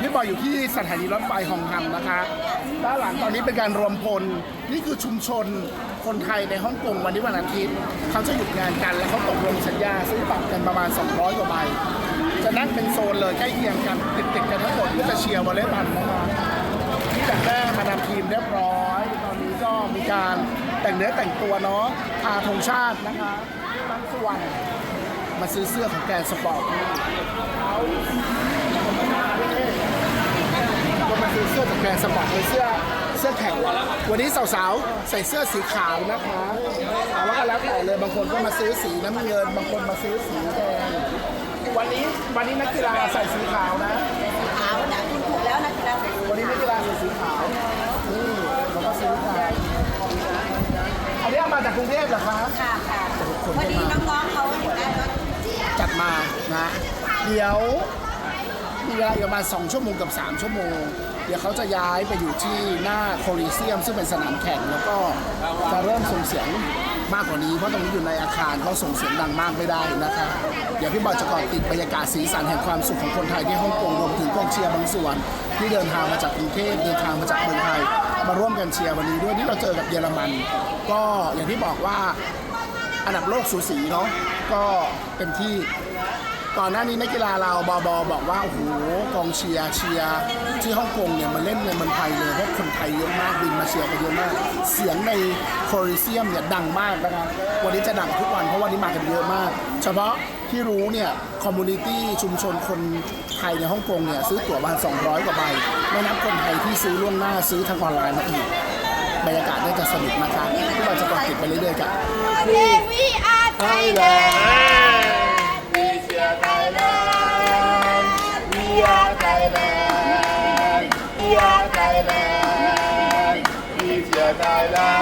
พี่บอยอยู่ที่สถานีรถไฟฮองฮัมนะคะ ด้านหลังตอนนี้เป็นการรวมพล นี่คือชุมชนคนไทยในฮ่องกงวันนี้วันอาทิตย์เขาจะหยุดงานกันแล้วเขาตกลงสัญญาซื้อบัตรกันประมาณ 200 กว่าใบ จะนั่งเป็นโซนเลยใกล้เคียงกันติดๆกันทั้งหมดเพื่อจะเชียร์วอลเลย์บอลนะคะที่จากแรกมานำทีมเรียบร้อย ตอนนี้ก็มีการแต่งเนื้อแต่งตัวเนาะทาธงชาตินะคะบางส่วนมาซื้อเสื้อของแกนสปอร์ตมาซื้อเสื้อจาก แบรนด์สปอร์ตเป็นเสื้อเสื้อแข่งวันนี้สาวๆ ใส่เสื้อสีขาวนะคะแต่ว่าก็แล้วแต่เลยบางคนก็มาซื้อสีน้ำเงิน บางคนมาซื้อสีแดงวันนี้วันนี้นักกีฬาใส่สีขาวนะขาวนะคุณถูกแล้วนะกีฬาใส่สูทวันนี้นักกีฬาใส่สีขาวนี่เราก็ซื้อกันอันนี้เอามาจากกรุงเทพเหรอคะค่ะค่ะพอดีน้องๆเขาอยู่ได้รถจัดมานะ เดี๋ยว มีเวลาอีกประมาณ 2 ชั่วโมงกับ 3 ชั่วโมง เดี๋ยวเขาจะย้ายไปอยู่ที่หน้าโคลิเซียม ซึ่งเป็นสนามแข่งแล้วก็จะเริ่มส่งเสียงมากกว่านี้ เพราะตรงนี้อยู่ในอาคารเขาส่งเสียงดังมากไม่ได้นะคะเดี๋ยวพี่บอยจะเกาะติดบรรยากาศสีสันแห่งความสุขของคนไทยที่ฮ่องกงรวมถึงกองเชียร์บางส่วน ที่เดินทางมาจากกรุงเทพเดินทางมาจากเมืองไทยมาร่วมกันเชียร์วันนี้ด้วยนี่เราเจอกับเยอรมัน ก็อย่างที่บอกว่าอันดับโลกสูสีเนาะก็เต็มที่ ก่อนหน้านี้นักกีฬาเราบอบอบอกว่า โอ้โหกองเชียร์เชียร์ที่ฮ่องกงเนี่ยมาเล่นในเมืองไทยเลยเพราะคนไทยเยอะมากบินมาเชียร์กันเยอะมาก เสียงในโคลิเซียมเนี่ยดังมากนะครับวันนี้จะดังทุกวันเพราะวันนี้มากันเยอะมาก เฉพาะที่รู้เนี่ยคอมมูนิตี้ชุมชนคนไทยในฮ่องกงเนี่ยซื้อตั๋วประมาณ200 กว่าใบไม่นับคนไทยที่ซื้อล่วงหน้าซื้อทางออนไลน์มาอีกบรรยากาศน่าจะสนุกนะคะที่เราจะกาะติดไปเรื่อยๆกันโอเวีอ